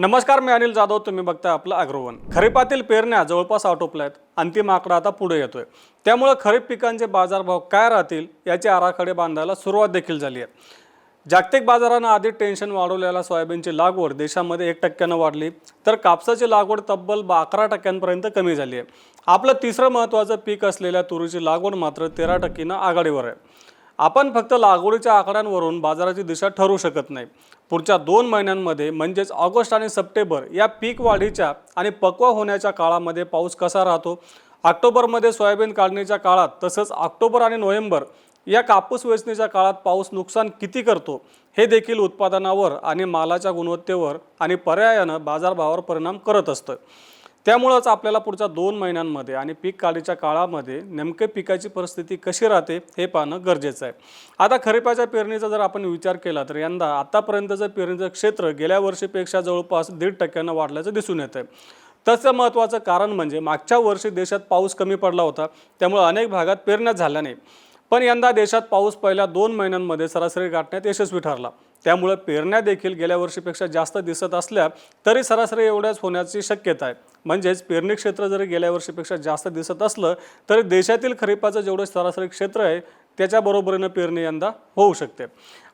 नमस्कार मी अनिल जाधव. तुम्ही बघताय आपलं अग्रवन. खरीपातील पेरण्या जवळपास आटोपल्या आहेत अंतिम आकडा आता पुढे येतोय. त्यामुळं खरीप पिकांचे बाजारभाव काय राहतील याचे आराखडे बांधायला सुरुवात देखील झाली आहे. जागतिक बाजारानं आधी टेन्शन वाढवलेल्या सोयाबीनची लागवड देशामध्ये एक टक्क्यानं वाढली तर कापसाची लागवड तब्बल बा अकरा टक्क्यांपर्यंत कमी झाली आहे. आपलं तिसरं महत्त्वाचं पीक असलेल्या तुरीची लागवड मात्र तेरा टक्केनं आघाडीवर आहे. आपण फक्त लागवडीच्या आकड्यांवरून बाजाराची दिशा ठरवू शकत नाही. पुढच्या दोन महिन्यांमध्ये म्हणजेच ऑगस्ट आणि सप्टेंबर या पीक वाढीच्या आणि पक्व होण्याच्या काळामध्ये पाऊस कसा राहतो? ऑक्टोबरमध्ये सोयाबीन काढणीच्या काळात तसंच ऑक्टोबर आणि नोव्हेंबर या कापूस वेचणीच्या काळात पाऊस नुकसान किती करतो? हे देखील उत्पादनावर आणि मालाच्या गुणवत्तेवर आणि पर्यायानं बाजारभावावर परिणाम करत असतं. त्यामुळंच आपल्याला पुढच्या दोन महिन्यांमध्ये आणि पीक काढीच्या काळामध्ये नेमके पिकाची परिस्थिती कशी राहते हे पाहणं गरजेचं आहे. आता खरीपाच्या पेरणीचा जर आपण विचार केला तर यंदा आतापर्यंतचं पेरणीचं क्षेत्र गेल्या वर्षीपेक्षा जवळपास दीड टक्क्यानं वाढल्याचं दिसून येतं तसं महत्त्वाचं कारण म्हणजे मागच्या वर्षी देशात पाऊस कमी पडला होता त्यामुळे अनेक भागात पेरण्यात झाल्या नाही पण यंदा देशात पाऊस पहिल्या दोन महिन्यांमध्ये सरासरी गाठण्यात यशस्वी ठरला. त्यामुळे पेरण्या देखील गेल्या वर्षीपेक्षा जास्त दिसत असल्या तरी सरासरी एवढ्याच होण्याची शक्यता आहे. म्हणजेच पेरणी क्षेत्र जरी गेल्या वर्षीपेक्षा जास्त दिसत असलं तरी देशातील खरीपाचं जेवढं सरासरी क्षेत्र आहे त्याच्या बरोबरीनं पेरणी यंदा होऊ शकते.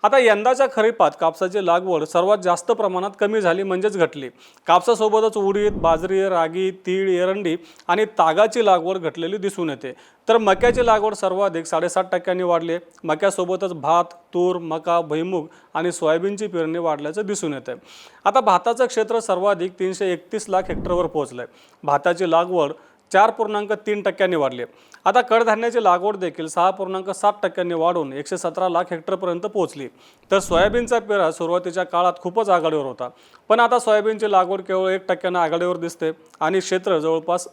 आता यंदाच्या खरीपात कापसाची लागवड सर्वात जास्त प्रमाणात कमी झाली म्हणजेच घटली. कापसासोबतच उडीद बाजरी रागी तीळ एरंडी आणि तागाची लागवड घटलेली दिसून येते. तर मक्याची लागवड सर्वाधिक साडेसात टक्क्यांनी वाढली. आहे मक्यासोबतच भात तूर मका भुईमूग आणि सोयाबीनची पेरणी वाढल्याचं दिसून येतं. आता भाताचं क्षेत्र सर्वाधिक तीनशे एकतीस लाख हेक्टरवर पोहोचलं आहे भाताची लागवड चार पूर्णांक तीन टक्क्यांनी वाढले. आता कडधान्याची लागवड देखील सहा पूर्णांक सात टक्क्यांनी वाढून एकशे सतरा लाख हेक्टरपर्यंत पोहोचली. तर सोयाबीनचा पेरा सुरुवातीच्या काळात खूपच आघाडीवर होता. पण आता सोयाबीनची लागवड केवळ एक टक्क्यानं आघाडीवर दिसते आणि क्षेत्र जवळपास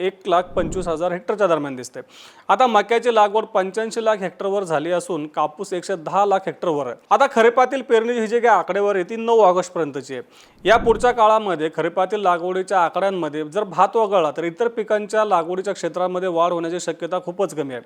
एक लाख पंचवीस हजार हेक्टरच्या दरम्यान दिसते आता मक्याची लागवड पंच्याऐंशी लाख हेक्टरवर झाली असून कापूस एकशे दहा लाख हेक्टरवर आहे. आता खरेपातील पेरणी ही जी काही आकडेवर आहे ती नऊ ऑगस्टपर्यंतची आहे. या पुढच्या काळामध्ये खरेपातील लागवडीच्या आकड्यांमध्ये जर भात वगळला तर इतर पिकांच्या लागवडीच्या क्षेत्रामध्ये वाढ होण्याची शक्यता खूपच कमी आहे.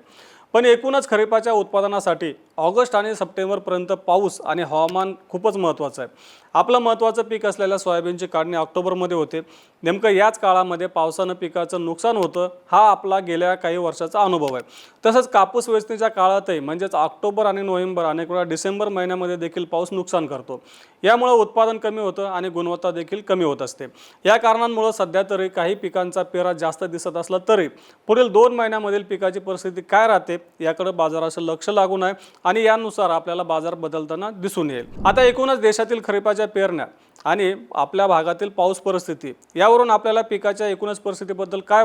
पण एकूणच खरीपाच्या उत्पादनासाठी ऑगस्ट आणि सप्टेंबरपर्यंत पाऊस आणि हवामान खूपच महत्त्वाचं आहे. आपलं महत्त्वाचं पीक असलेल्या सोयाबीनची काढणी ऑक्टोबरमध्ये होते. नेमकं याच काळामध्ये पावसानं पिकाचं नुकसान नुकसान होतं हा आपला गेल्या काही वर्षाचा अनुभव आहे. तसंच कापूस वेचणीच्या काळातही म्हणजेच ऑक्टोबर आणि नोव्हेंबर अनेक वेळा डिसेंबर महिन्यामध्ये देखील पाऊस नुकसान करतो. यामुळे उत्पादन कमी होतं आणि गुणवत्ता देखील कमी होत असते. या कारणांमुळे सध्या तरी काही पिकांचा पेरा जास्त दिसत असला तरी पुढील दोन महिन्यामधील पिकाची परिस्थिती काय राहते याकडे बाजाराचं लक्ष लागून आहे आणि यानुसार आपल्याला बाजार बदलताना दिसून येईल. आता एकूणच देशातील खरीपाच्या पेरण्या आणि आपल्या भागातील पाऊस परिस्थिती यावरून आपल्याला पिकाच्या एकूणच परिस्थितीबद्दल काय